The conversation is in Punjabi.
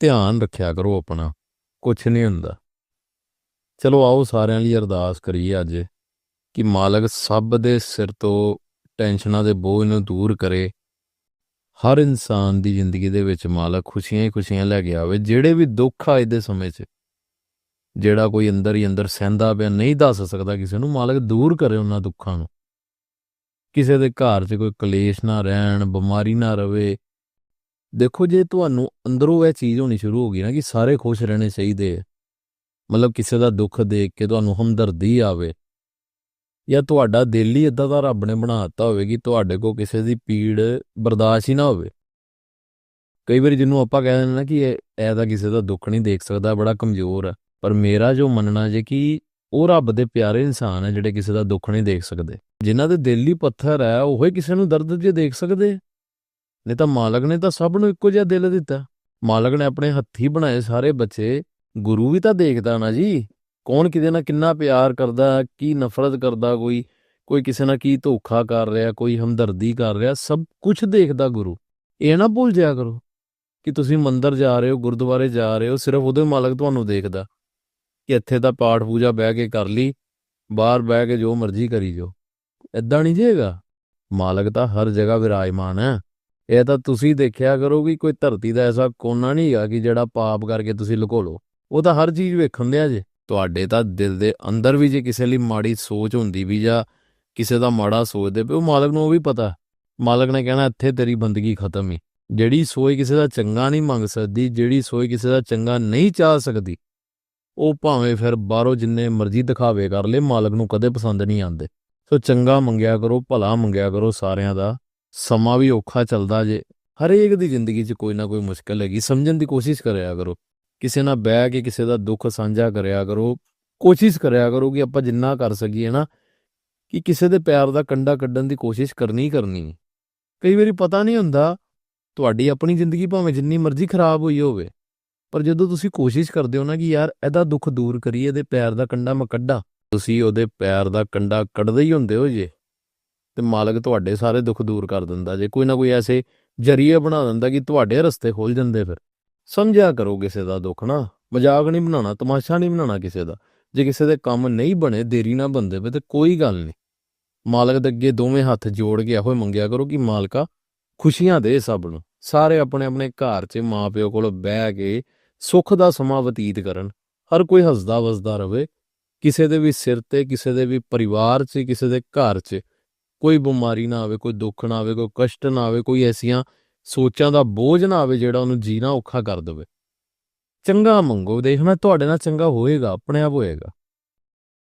ਧਿਆਨ ਰੱਖਿਆ ਕਰੋ ਆਪਣਾ ਕੁਝ ਨਹੀਂ ਹੁੰਦਾ। ਚਲੋ ਆਓ ਸਾਰਿਆਂ ਲਈ ਅਰਦਾਸ ਕਰੀਏ ਅੱਜ, ਕਿ ਮਾਲਕ ਸਭ ਦੇ ਸਿਰ ਤੋਂ ਟੈਨਸ਼ਨਾਂ ਦੇ ਬੋਝ ਨੂੰ ਦੂਰ ਕਰੇ। ਹਰ ਇਨਸਾਨ ਦੀ ਜ਼ਿੰਦਗੀ ਦੇ ਵਿੱਚ ਮਾਲਕ ਖੁਸ਼ੀਆਂ ਹੀ ਖੁਸ਼ੀਆਂ ਲੈ ਕੇ ਆਵੇ, ਜਿਹੜੇ ਵੀ ਦੁੱਖ ਆ ਇਹਦੇ ਸਮੇਂ 'ਚ। ਜਿਹੜਾ ਕੋਈ ਅੰਦਰ ਹੀ ਅੰਦਰ ਸਹਿੰਦਾ ਪਿਆ ਨਹੀਂ ਦੱਸ ਸਕਦਾ ਕਿਸੇ ਨੂੰ, ਮਾਲਕ ਦੂਰ ਕਰੇ ਉਹਨਾਂ ਦੁੱਖਾਂ ਨੂੰ। ਕਿਸੇ ਦੇ ਘਰ 'ਚ ਕੋਈ ਕਲੇਸ਼ ਨਾ ਰਹਿਣ, ਬਿਮਾਰੀ ਨਾ ਰਵੇ ਦੇਖੋ, ਜੇ ਤੁਹਾਨੂੰ ਅੰਦਰੋਂ ਇਹ ਚੀਜ਼ ਹੋਣੀ ਸ਼ੁਰੂ ਹੋ ਗਈ ਨਾ ਕਿ ਸਾਰੇ ਖੁਸ਼ ਰਹਿਣੇ ਚਾਹੀਦੇ ਆ, ਮਤਲਬ ਕਿਸੇ ਦਾ ਦੁੱਖ ਦੇਖ ਕੇ ਤੁਹਾਨੂੰ ਹਮਦਰਦੀ ਆਵੇ ਜਾਂ ਤੁਹਾਡਾ ਦਿਲ ਹੀ ਇਦਾਂ ਦਾ ਰੱਬ ਨੇ ਬਣਾ ਦਿੱਤਾ ਹੋਵੇ ਕਿ ਤੁਹਾਡੇ ਕੋ ਕਿਸੇ ਦੀ ਪੀੜ ਬਰਦਾਸ਼ਤ ਹੀ ਨਾ ਹੋਵੇ। ਕਈ ਵਾਰੀ ਜਿਹਨੂੰ ਆਪਾਂ ਕਹਿ ਦਿੰਦੇ ਨਾ ਕਿ ਇਹ ਇਹ ਤਾਂ ਕਿਸੇ ਦਾ ਦੁੱਖ ਨਹੀਂ ਦੇਖ ਸਕਦਾ, ਬੜਾ ਕਮਜ਼ੋਰ ਹੈ ਪਰ ਮੇਰਾ ਜੋ ਮੰਨਣਾ ਜੇ ਕਿ ਉਹ ਰੱਬ ਦੇ ਪਿਆਰੇ ਇਨਸਾਨ ਹੈ ਜਿਹੜੇ ਕਿਸੇ ਦਾ ਦੁੱਖ ਨਹੀਂ ਦੇਖ ਸਕਦੇ। ਜਿਨ੍ਹਾਂ ਦੇ ਦਿਲ ਹੀ ਪੱਥਰ ਹੈ ਉਹ ਹੀ ਕਿਸੇ ਨੂੰ ਦਰਦ ਜੇ ਦੇਖ ਸਕਦੇ ਨਹੀਂ ਤਾਂ ਮਾਲਕ ਨੇ ਤਾਂ ਸਭ ਨੂੰ ਇੱਕੋ ਜਿਹਾ ਦਿਲ ਦਿੱਤਾ। ਮਾਲਕ ਨੇ ਆਪਣੇ ਹੱਥੀ ਬਣਾਏ ਸਾਰੇ ਬੱਚੇ। ਗੁਰੂ ਵੀ ਤਾਂ ਦੇਖਦਾ ਨਾ ਜੀ। ਕੌਣ ਕਿਤੇ ਨਾਲ ਕਿੰਨਾ ਪਿਆਰ ਕਰਦਾ, ਕੀ ਨਫ਼ਰਤ ਕਰਦਾ ਕੋਈ। ਕੋਈ ਕਿਸੇ ਨਾਲ ਕੀ ਧੋਖਾ ਕਰ ਰਿਹਾ, ਕੋਈ ਹਮਦਰਦੀ ਕਰ ਰਿਹਾ, ਸਭ ਕੁਝ ਦੇਖਦਾ ਗੁਰੂ। ਇਹ ਨਾ ਭੁੱਲ ਜਾਇਆ ਕਰੋ ਕਿ ਤੁਸੀਂ ਮੰਦਰ ਜਾ ਰਹੇ ਹੋ, ਗੁਰਦੁਆਰੇ ਜਾ ਰਹੇ ਹੋ, ਸਿਰਫ ਉਹਦੇ ਮਾਲਕ ਤੁਹਾਨੂੰ ਦੇਖਦਾ। ਕਿ ਇੱਥੇ ਤਾਂ ਪਾਠ ਪੂਜਾ ਬਹਿ ਕੇ ਕਰ ਲਈ, ਬਾਹਰ ਬਹਿ ਕੇ ਜੋ ਮਰਜ਼ੀ ਕਰੀ ਜੋ ਇਦਾਂ ਨਹੀਂ ਜੇਗਾ ਮਾਲਕ ਤਾਂ ਹਰ ਜਗ੍ਹਾ ਵਿਰਾਜਮਾਨ ਹੈ। ਇਹ ਤਾਂ ਤੁਸੀਂ ਦੇਖਿਆ ਕਰੋ ਕਿ ਕੋਈ ਧਰਤੀ ਦਾ ਐਸਾ ਕੋਨਾ ਨਹੀਂ ਹੈਗਾ ਕਿ ਜਿਹੜਾ ਪਾਪ ਕਰਕੇ ਤੁਸੀਂ ਲੁਕੋ ਲਓ। ਉਹ ਤਾਂ ਹਰ ਚੀਜ਼ ਵੇਖਣ ਦਿਆ ਜੇ। ਤੁਹਾਡੇ ਤਾਂ ਦਿਲ ਦੇ ਅੰਦਰ ਵੀ ਜੇ ਕਿਸੇ ਲਈ ਮਾੜੀ ਸੋਚ ਹੁੰਦੀ ਵੀ ਜਾਂ ਕਿਸੇ ਦਾ ਮਾੜਾ ਸੋਚਦੇ ਪਏ, ਉਹ ਮਾਲਕ ਨੂੰ ਉਹ ਵੀ ਪਤਾ। ਮਾਲਕ ਨੇ ਕਹਿਣਾ, ਇੱਥੇ ਤੇਰੀ ਬੰਦਗੀ ਖਤਮ ਹੀ ਜਿਹੜੀ ਸੋਚ ਕਿਸੇ ਦਾ ਚੰਗਾ ਨਹੀਂ ਮੰਗ ਸਕਦੀ, ਜਿਹੜੀ ਸੋਚ ਕਿਸੇ ਦਾ ਚੰਗਾ ਨਹੀਂ ਚਾਹ ਸਕਦੀ, ਉਹ ਭਾਵੇਂ ਫਿਰ ਬਾਹਰੋਂ ਜਿੰਨੇ ਮਰਜ਼ੀ ਦਿਖਾਵੇ ਕਰ ਲੇ, ਮਾਲਕ ਨੂੰ ਕਦੇ ਪਸੰਦ ਨਹੀਂ ਆਉਂਦੇ। ਸੋ ਚੰਗਾ ਮੰਗਿਆ ਕਰੋ, ਭਲਾ ਮੰਗਿਆ ਕਰੋ ਸਾਰਿਆਂ ਦਾ। ਸਮਾਂ ਵੀ ਔਖਾ ਚੱਲਦਾ ਜੇ। ਹਰੇਕ ਦੀ ਜ਼ਿੰਦਗੀ 'ਚ ਕੋਈ ਨਾ ਕੋਈ ਮੁਸ਼ਕਲ ਹੈਗੀ। ਸਮਝਣ ਦੀ ਕੋਸ਼ਿਸ਼ ਕਰਿਆ ਕਰੋ। ਕਿਸੇ ਨਾਲ ਬਹਿ ਕੇ ਕਿਸੇ ਦਾ ਦੁੱਖ ਸਾਂਝਾ ਕਰਿਆ ਕਰੋ। ਕੋਸ਼ਿਸ਼ ਕਰਿਆ ਕਰੋ ਕਿ ਆਪਾਂ ਜਿੰਨਾ ਕਰ ਸਕੀਏ ਨਾ, ਕਿ ਕਿਸੇ ਦੇ ਪਿਆਰ ਦਾ ਕੰਡਾ ਕੱਢਣ ਦੀ ਕੋਸ਼ਿਸ਼ ਕਰਨੀ ਕਰਨੀ ਕਈ ਵਾਰੀ ਪਤਾ ਨਹੀਂ ਹੁੰਦਾ, ਤੁਹਾਡੀ ਆਪਣੀ ਜ਼ਿੰਦਗੀ ਭਾਵੇਂ ਜਿੰਨੀ ਮਰਜ਼ੀ ਖਰਾਬ ਹੋਈ ਹੋਵੇ, ਪਰ ਜਦੋਂ ਤੁਸੀਂ ਕੋਸ਼ਿਸ਼ ਕਰਦੇ ਹੋ ਨਾ ਕਿ ਯਾਰ ਇਹਦਾ ਦੁੱਖ ਦੂਰ ਕਰੀਏ, ਇਹਦੇ ਪਿਆਰ ਦਾ ਕੰਡਾ ਮੈਂ ਕੱਢਾਂ, ਤੁਸੀਂ ਉਹਦੇ ਪਿਆਰ ਦਾ ਕੰਡਾ ਕੱਢਦੇ ਹੀ ਹੁੰਦੇ ਹੋ ਜੇ। ਤੇ ਮਾਲਕ ਤੁਹਾਡੇ ਸਾਰੇ ਦੁੱਖ ਦੂਰ ਕਰ ਦਿੰਦਾ। ਜੇ ਕੋਈ ਨਾ ਕੋਈ ਐਸੇ ਜਰੀਏ ਬਣਾ ਦਿੰਦਾ ਕਿ ਤੁਹਾਡੇ ਰਸਤੇ ਖੁੱਲ ਜਾਂਦੇ ਫਿਰ। ਸਮਝਿਆ ਕਰੋ ਕਿਸੇ ਦਾ ਦੁੱਖ ਨਾ। ਮਜ਼ਾਕ ਨਹੀਂ ਬਣਾਉਣਾ, ਤਮਾਸ਼ਾ ਨਹੀਂ ਬਣਾਉਣਾ ਕਿਸੇ ਦਾ। ਜੇ ਕਿਸੇ ਦੇ ਕੰਮ ਨਹੀਂ ਬਣੇ, ਦੇਰੀ ਨਾ ਬੰਦੇ ਵੇ ਤੇ ਕੋਈ ਗੱਲ ਨਹੀਂ। ਮਾਲਕ ਦੇ ਅੱਗੇ ਦੋਵੇਂ ਹੱਥ ਜੋੜ ਕੇ ਇਹੋ ਹੀ ਮੰਗਿਆ ਕਰੋ ਕਿ ਮਾਲਕਾ, ਖੁਸ਼ੀਆਂ ਦੇ ਸਭ ਨੂੰ। ਸਾਰੇ ਆਪਣੇ ਆਪਣੇ ਘਰ 'ਚ ਮਾਪਿਓ ਕੋਲ ਬਹਿ ਕੇ ਸੁੱਖ ਦਾ ਸਮਾਂ ਬਤੀਤ ਕਰਨ। ਹਰ ਕੋਈ ਹੱਸਦਾ ਵਸਦਾ ਰਵੇ। ਕਿਸੇ ਦੇ ਵੀ ਸਿਰ ਤੇ, ਕਿਸੇ ਦੇ ਵੀ ਪਰਿਵਾਰ 'ਚ, ਕਿਸੇ ਦੇ ਘਰ 'ਚ ਕੋਈ ਬਿਮਾਰੀ ਨਾ ਆਵੇ, ਕੋਈ ਦੁੱਖ ਨਾ ਆਵੇ, ਕੋਈ ਕਸ਼ਟ ਨਾ ਆਵੇ, ਕੋਈ ਐਸੀਆਂ ਸੋਚਾਂ ਦਾ ਬੋਝ ਨਾ ਆਵੇ ਜਿਹੜਾ ਉਹਨੂੰ ਜੀਣਾ ਔਖਾ ਕਰ ਦੇਵੇ। ਚੰਗਾ ਮੰਗੋ ਦੇਖਣਾ ਤੁਹਾਡੇ ਨਾਲ ਚੰਗਾ ਹੋਏਗਾ, ਆਪਣੇ ਆਪ ਹੋਏਗਾ।